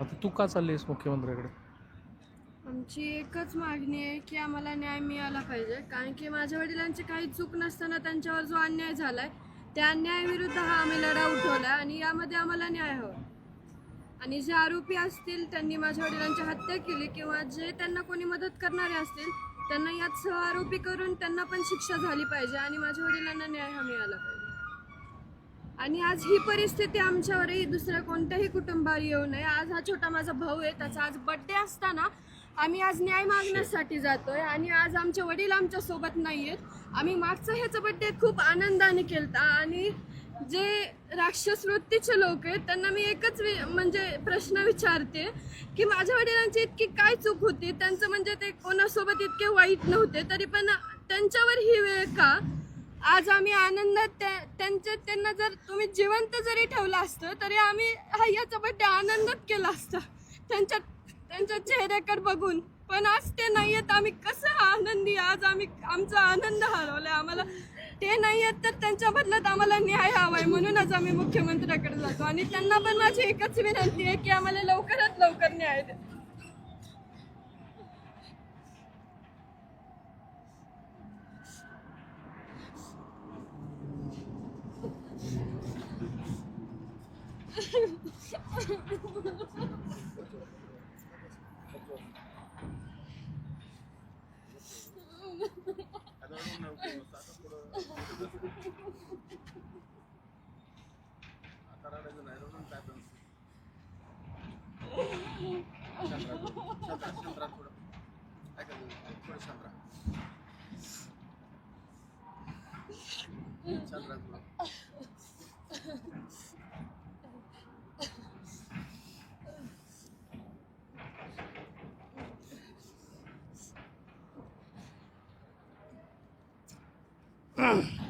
आता तू का चाललीस मुख्यमंत्र्याकडे? आमची एकच मागणी आहे की आम्हाला न्याय मिळाला पाहिजे. कारण की माझ्या वडिलांची काही चूक नसताना त्यांच्यावर जो अन्याय झालाय त्या अन्यायाविरुद्ध हा आम्ही लढा उठवला आणि यामध्ये आम्हाला न्याय हवा. आणि जे आरोपी असतील त्यांनी माझ्या वडिलांची हत्या केली किंवा जे त्यांना कोणी मदत करणारे असतील त्यांना यात सह आरोपी करून त्यांना पण शिक्षा झाली पाहिजे आणि माझ्या वडिलांना न्याय हा मिळाला पाहिजे. आणि आज ही परिस्थिती आमच्यावरही दुसऱ्या कोणत्याही कुटुंबावर येऊ नये. आज हा छोटा माझा भाऊ आहे त्याचा आज बड्डे असताना आम्ही आज न्याय मागण्यासाठी जातोय आणि आज आमचे वडील आमच्यासोबत नाही आहेत आम्ही मागचा ह्याचा बड्डे खूप आनंदाने केलता आणि जे राक्षस वृत्तीचे लोक आहेत त्यांना मी एकच वि- म्हणजे प्रश्न विचारते की माझ्या वडिलांची इतकी काय चूक होती? त्यांचं म्हणजे ते कोणासोबत इतके वाईट नव्हते तरी पण त्यांच्यावर ही वेळ का? आज आम्ही आनंदात त्या त्यांच्या त्यांना जर तुम्ही जिवंत जरी ठेवलं असतं तरी आम्ही हा याचा बड्डे आनंदात केला असता. त्यांच्या त्यांच्या चेहऱ्याकडे बघून. पण आज ते नाही आहेत आम्ही कसं आनंदी? आज आम्ही आमचा आनंद हरवलाय. आम्हाला ते नाही आहेत तर त्यांच्या बदल्यात आम्हाला न्याय हवाय. म्हणूनच आम्ही मुख्यमंत्र्याकडे जातो. आणि त्यांना पण माझी एकच विनंती आहे की आम्हाला लवकरात लवकर न्याय द्या. चंद्रा Mm-hmm.